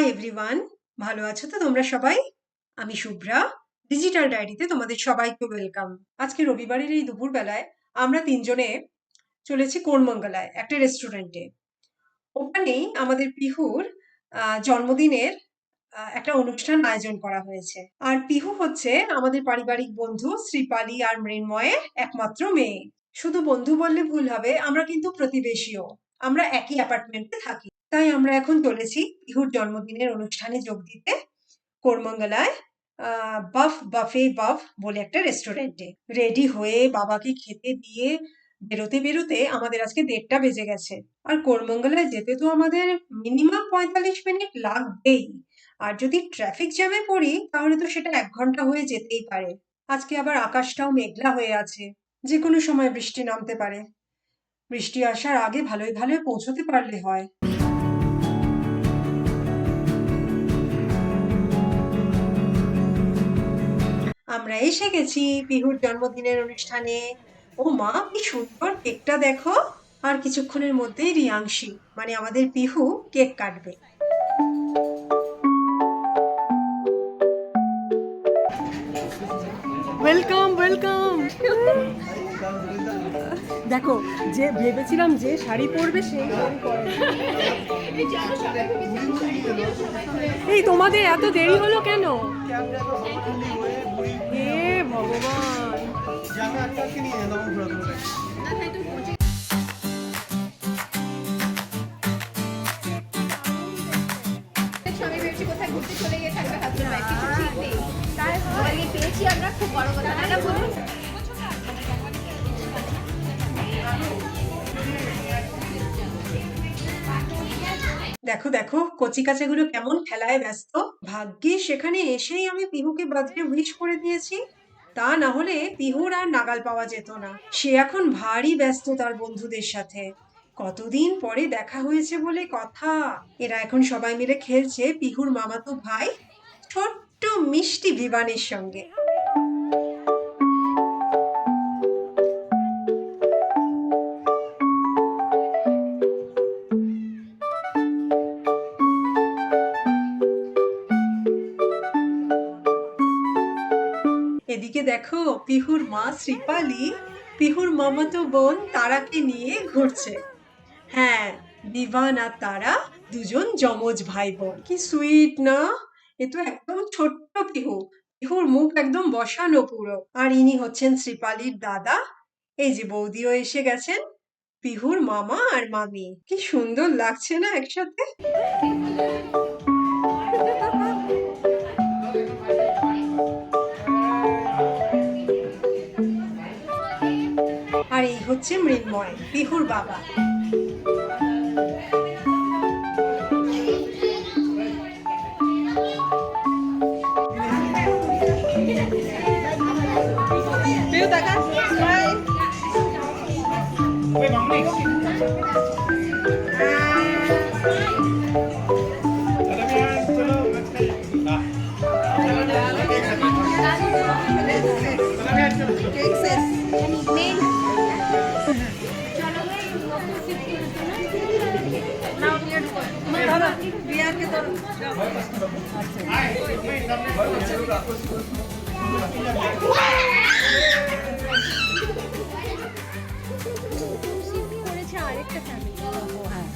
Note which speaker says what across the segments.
Speaker 1: Hi everyone ভালো আছো তো তোমরা সবাই? আমি শুভ্রা। ডিজিটাল ডায়েরিতে তোমাদের সবাইকে ওয়েলকাম আজকে রবিবারের এই দুপুরবেলায় আমরা তিনজনে চলেছি কোরমঙ্গলায় একটা রেস্টুরেন্টে ওখানেই আমাদের পিহুর জন্মদিনের একটা অনুষ্ঠান আয়োজন করা হয়েছে। আর পিহু হচ্ছে আমাদের পারিবারিক বন্ধু শ্রীপালি আর মৃন্ময়ের একমাত্র মেয়ে। শুধু বন্ধু বললে ভুল হবে, আমরা কিন্তু প্রতিবেশীও। আমরা একই অ্যাপার্টমেন্টে থাকি। তাই আমরা এখন চলেছি পিহুর জন্মদিনের অনুষ্ঠানে যোগ দিতে। কোরমঙ্গলায় বাফ, বাফে বাফ বলে একটা রেস্টুরেন্টে রেডি হয়ে বাবাকে খেতে দিয়ে বেরোতে বেরোতে আমাদের আজকে দেড়টা বেজে গেছে। আর কোরমঙ্গলায় যেতে তো আমাদের মিনিমাম পঁয়তাল্লিশ মিনিট লাগবেই। আর যদি ট্রাফিক জ্যামে পড়ি, তাহলে তো সেটা এক ঘণ্টা হয়ে যেতেই পারে। আজকে আবার আকাশটাও মেঘলা হয়ে আছে। যে কোনো সময় বৃষ্টি নামতে পারে। বৃষ্টি আসার আগে ভালোই ভালোই পৌঁছতে পারলে হয়। আমরা এসে গেছি পিহুর জন্মদিনের অনুষ্ঠানে। ও মা, কি সুন্দর কেকটা দেখো। আর কিছুক্ষণের মধ্যেই রিয়াংশি মানে আমাদের পিহু, কেক কাটবে।
Speaker 2: ওয়েলকাম ওয়েলকাম দেখো যে ভেবেছিলাম যে শাড়ি পরবে সেই শাড়ি এই তোমাদের এত দেরি হলো কেন হে ভগবান
Speaker 3: ঘুরতে চলে গিয়ে থাকবে হাজবেন্ড ওয়াইফ কিছু ঠিক নেই তাই পেয়েছি আমরা খুব বড় কথা না বলুন
Speaker 1: দেখো দেখো, কচি কাচাগুলো কেমন খেলায় ব্যস্ত। ভাগ্যে সেখানে এসেই আমি পিহুকে বার্থডে উইশ করে দিয়েছি। তা না হলে পিহুর আর নাগাল পাওয়া যেত না। সে এখন ভারী ব্যস্ত তার বন্ধুদের সাথে। কতদিন পরে দেখা হয়েছে বলে কথা। এরা এখন সবাই মিলে খেলছে পিহুর মামাতো ভাই ছোট্ট মিষ্টি বিবানের সঙ্গে। এদিকে দেখো, পিহুর মা শ্রীপালি, পিহুর মামাতো বোন তারাকে নিয়ে ঘুরছে। হ্যাঁ বিভান আর তারা দুজন যমজ ভাই বোন কি সুইট, না? এ তো একদম ছোট্ট পিহু। পিহুর মুখ একদম বসানো পুরো। আর ইনি হচ্ছেন শ্রীপালির দাদা। এই যে বৌদিও এসে গেছেন, পিহুর মামা আর মামি। কি সুন্দর লাগছে না একসাথে? হচ্ছে মৃন্ময় পিহুর বাবা।
Speaker 2: পিউ টাকা বাই
Speaker 3: করেছে আরেকটা ফ্যামিলি
Speaker 1: হ্যাঁ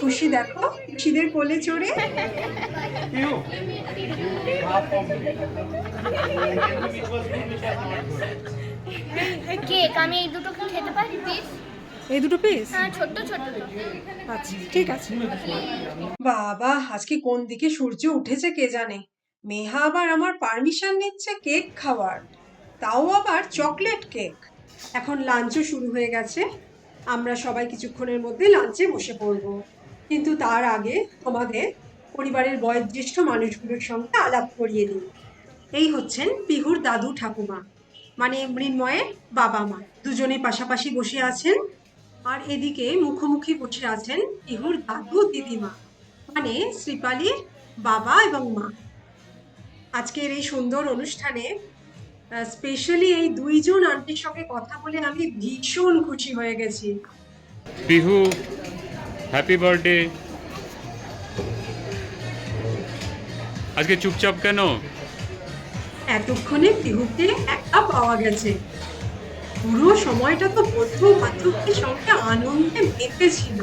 Speaker 1: খুশি দেখো খুশিদের কোলে চড়ে।
Speaker 4: কেক আমি এই দুটো কি খেতে পারি প্লিজ
Speaker 2: এই দুটো পিস
Speaker 4: ছোট্ট ছোট্ট।
Speaker 2: আচ্ছা ঠিক আছে।
Speaker 1: বাবা আজকে কোন দিকে সূর্য উঠেছে কে জানে? মেহা আবার আমার পারমিশন নিচ্ছে কেক খাওয়ার। তাও আবার চকলেট কেক এখন লাঞ্চও শুরু হয়ে গেছে। আমরা সবাই কিছুক্ষণের মধ্যে লাঞ্চে বসে পড়ব। কিন্তু তার আগে তোমাদের পরিবারের বয়োজ্যেষ্ঠ মানুষগুলোর সঙ্গে আলাপ করিয়ে দিই। এই হচ্ছেন পিহুর দাদু ঠাকুমা মানে মৃন্ময়ের বাবা মা। দুজনে পাশাপাশি বসে আছেন আর এদিকে মুখোমুখি বসে আছেন পিহুর দাদু দিদিমা মানে শ্রীপালির বাবা এবং মা। আজকের এই সুন্দর অনুষ্ঠানে স্পেশালি এই দুইজন আন্টির সঙ্গে কথা বলে আমি ভীষণ খুশি হয়ে গেছি।
Speaker 5: হ্যাপি বার্থডে আজকে চুপচাপ কেন?
Speaker 1: এতক্ষণে পিহুকে একা পাওয়া গেছে। পুরো সময়টা তো বন্ধু বান্ধবদের সঙ্গে আনন্দে মেতেছিল।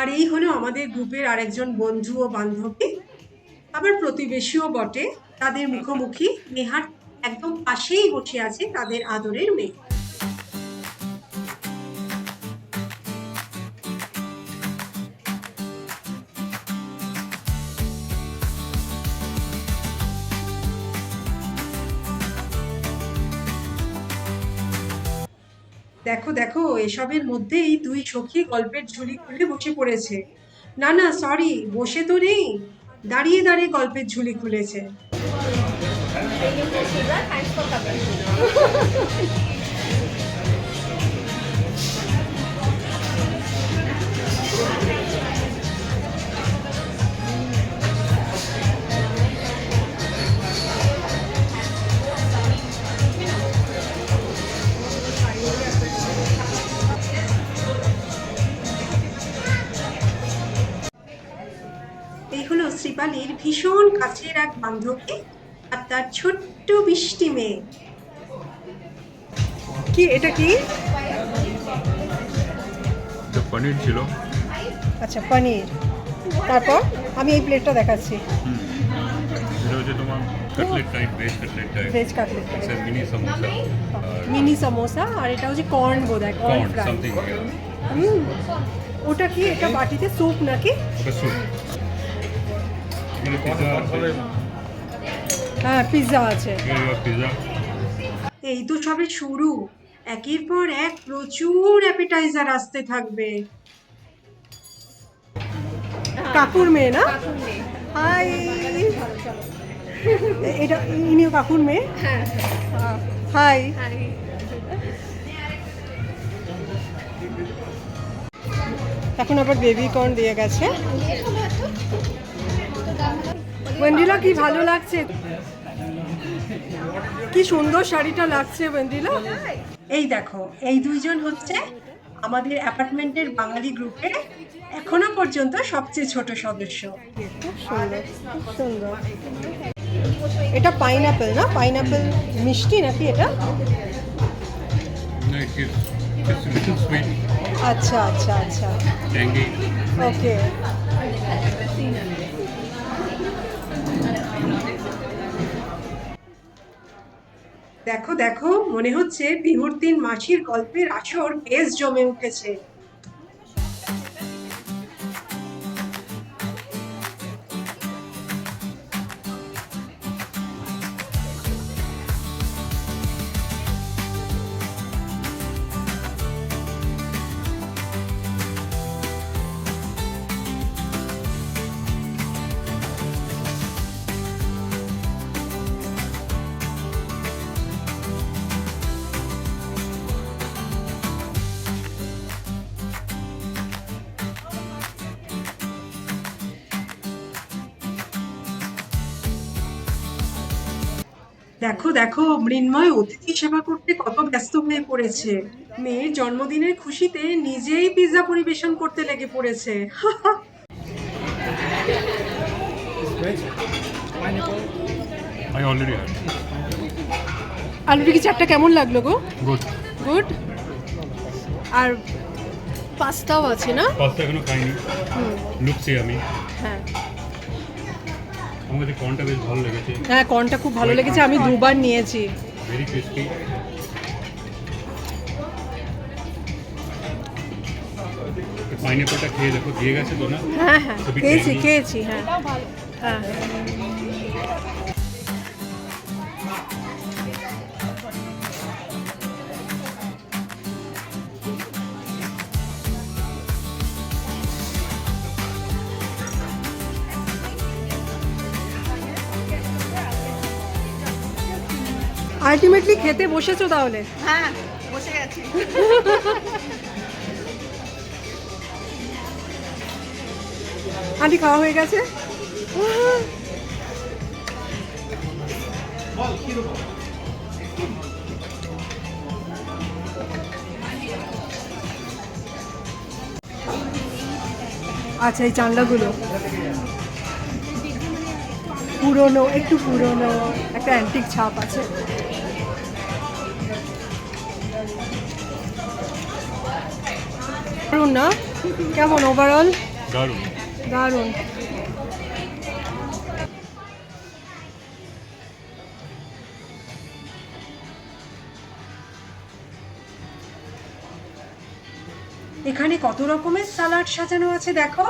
Speaker 1: আর এই হলো আমাদের গ্রুপের আরেকজন বন্ধু ও বান্ধবী। আবার প্রতিবেশীও বটে। তাদের মুখোমুখি নেহার একদম পাশেই বসে আছে তাদের আদরের মেয়ে। দেখো দেখো, এসবের মধ্যেই দুই সখী গল্পের ঝুলি খুলে বসে পড়েছে। না না সরি বসে তো নেই। দাঁড়িয়ে দাঁড়িয়ে গল্পের ঝুলি খুলেছে। ভীষণ কাছের এক বান্ধবী আর তার ছোট্ট বৃষ্টি মেয়ে।
Speaker 2: কি এটা কি?
Speaker 5: পনির ছিল।
Speaker 2: আচ্ছা পনির। তারপর আমি এই প্লেটটা দেখাচ্ছি।
Speaker 5: এটা হচ্ছে তোমার cutlet type veg cutlet type
Speaker 2: veg cutlet
Speaker 5: it's mini samosa R
Speaker 2: mini samosa আর এটা হচ্ছে কর্ন বোধ হয় কর্ন ফ্রাই
Speaker 5: সামথিং
Speaker 2: ওটা কি এটা বাটিতে স্যুপ নাকি?
Speaker 5: ওটা স্যুপ
Speaker 2: হ্যাঁ পিৎজা আছে।
Speaker 1: এই তো সবে শুরু। একের পর এক প্রচুর অ্যাপিটাইজার আসতে থাকবে।
Speaker 2: কাকুর মেয়ে না? হাই। এটা ইনিও কাকুর মেয়ে? হাই। এখন আবার বেবি কর্ন দিয়ে গেছে। ওয়েন্ডিলা কি ভালো লাগছে? কি সুন্দর শাড়িটা লাগছে ওয়েন্ডিলা
Speaker 1: এই দেখো এই দুইজন হচ্ছে আমাদের অ্যাপার্টমেন্টের বাঙালি গ্রুপে এখনও পর্যন্ত সবচেয়ে ছোট সদস্য।
Speaker 2: এটা পাইনাপেল না? পাইনাপেল মিষ্টি নাকি এটা? আচ্ছা আচ্ছা আচ্ছা। ওকে
Speaker 1: দেখো দেখো মনে হচ্ছে বিহুর দিন মাছির গল্পের আসর বেশ জমে উঠেছে। দেখো দেখো মৃন্ময় অতিথি সেবা করতে কত ব্যস্ত হয়ে পড়েছে। মেয়ের জন্মদিনের খুশিতে নিজেই পিৎজা পরিবেশন করতে লেগে পড়েছে.
Speaker 2: আলু টিকি চাটটা কেমন লাগল গো?
Speaker 5: Good.
Speaker 2: গুড আর পাস্তাও আছে না?
Speaker 5: পাস্তা এখনও খাইনি। লুকছি আমি।
Speaker 2: হ্যাঁ।
Speaker 5: কাছে কর্নটা বেশ ভালো লেগেছে?
Speaker 2: হ্যাঁ কর্নটা খুব ভালো লেগেছে আমি দুবার নিয়েছি।
Speaker 5: ভেরি ক্রিস্পি পাইনাপলটা খেয়ে দেখো দিয়ে গেছে তো না?
Speaker 2: হ্যাঁ হ্যাঁ খেয়েছি খেয়েছি হ্যাঁ। হ্যাঁ। আলটিমেটলি খেতে বসেছো তাহলে?
Speaker 3: হ্যাঁ বসে গেছি।
Speaker 2: আন্টি খাওয়া হয়ে গেছে? আচ্ছা এই চান্ডাগুলো পুরনো একটু পুরনো একটা অ্যান্টিক ছাপ আছে। দারুণ না? কেমন ওভারঅল
Speaker 5: দারুণ।
Speaker 2: দারুণ।
Speaker 1: এখানে কত রকমের সালাড সাজানো আছে দেখো?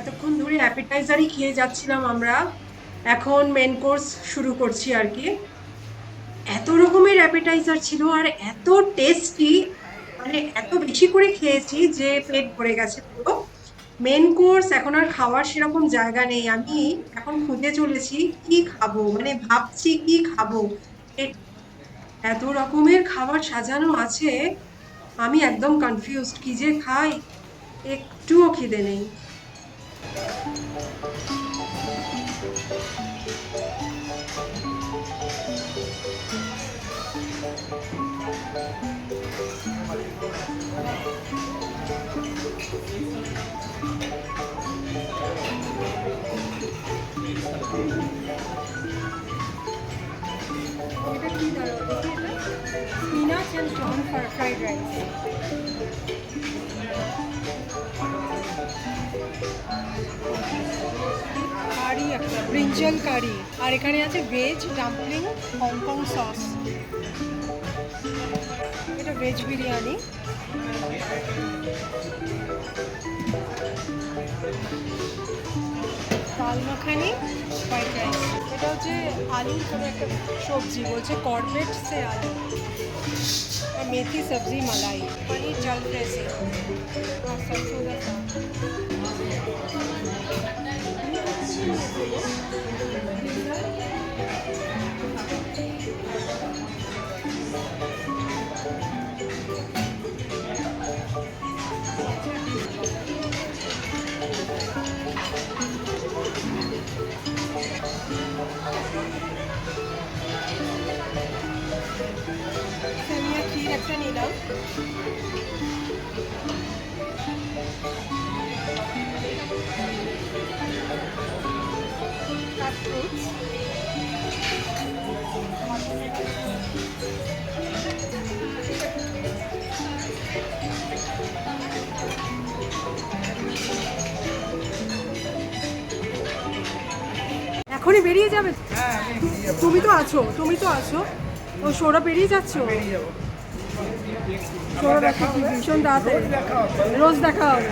Speaker 1: এতক্ষণ ধরে অ্যাপিটাইজারই খেয়ে যাচ্ছিলাম আমরা। এখন মেন কোর্স শুরু করছি আর কি। এত রকমের অ্যাপেটাইজার ছিল আর এত টেস্টি মানে এত বেশি করে খেয়েছি যে পেট ভরে গেছে পুরো। মেন কোর্স এখন আর খাওয়ার সেরকম জায়গা নেই। আমি এখন খুঁজে চলেছি কি খাব মানে ভাবছি কি খাব। এত রকমের খাবার সাজানো আছে, আমি একদম কনফিউজড কি যে খাই, একটুও খিদে নেই।
Speaker 2: ব্রিঞ্জাল কারি আর এখানে আছে veg dumpling Hong Kong sauce এটা ভেজ বিরিয়ানি। ডাল মাখানি রাইস এটা হচ্ছে আলুর কোনো একটা সবজি, বলছে কর্নেট সে আলু। মেথি সবজি, মালাই। পনির জল প্রেসি আর সরসোঁ একটা নিলাম Thank you. এখনই বেরিয়ে যাবে? তুমি তো আছো তুমি তো আছো। ও সৌরভ বেরিয়ে যাচ্ছ ভীষণ তাড়াতাড়ি রোজ দেখা হবে।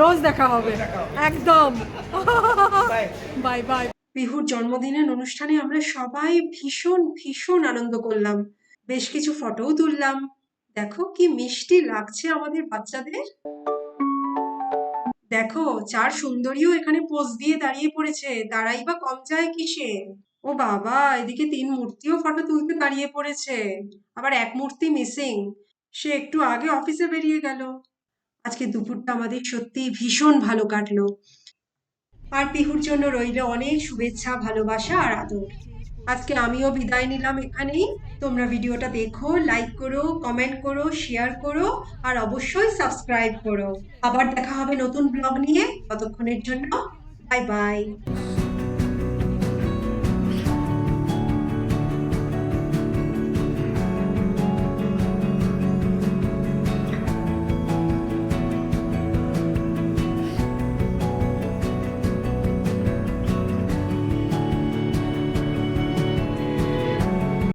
Speaker 2: রোজ দেখা হবে। একদম। Bye bye.
Speaker 1: বিহুর জন্মদিনের অনুষ্ঠানে আমরা সবাই ভীষণ ভীষণ আনন্দ করলাম। বেশ কিছু ফটোও তুললাম। দেখো কি মিষ্টি লাগছে আমাদের বাচ্চাদের। দেখো, চার সুন্দরীও এখানে পোজ দিয়ে দাঁড়িয়ে পড়েছে। দাঁড়াই বা কম যায় কিসে? ও বাবা, এদিকে তিন মূর্তিও ফটো তুলতে দাঁড়িয়ে পড়েছে। আবার এক মূর্তি মিসিং সে একটু আগে অফিসে বেরিয়ে গেল। আজকে দুপুরটা আমাদের সত্যি ভীষণ ভালো কাটলো। আর পিহুর জন্য রইল অনেক শুভেচ্ছা, ভালোবাসা আর আদর। আজকে আমিও বিদায় নিলাম এখানেই। তোমরা ভিডিওটা দেখো লাইক করো কমেন্ট করো শেয়ার করো, আর অবশ্যই সাবস্ক্রাইব করো। আবার দেখা হবে নতুন ব্লগ নিয়ে। ততক্ষণের জন্য বাই বাই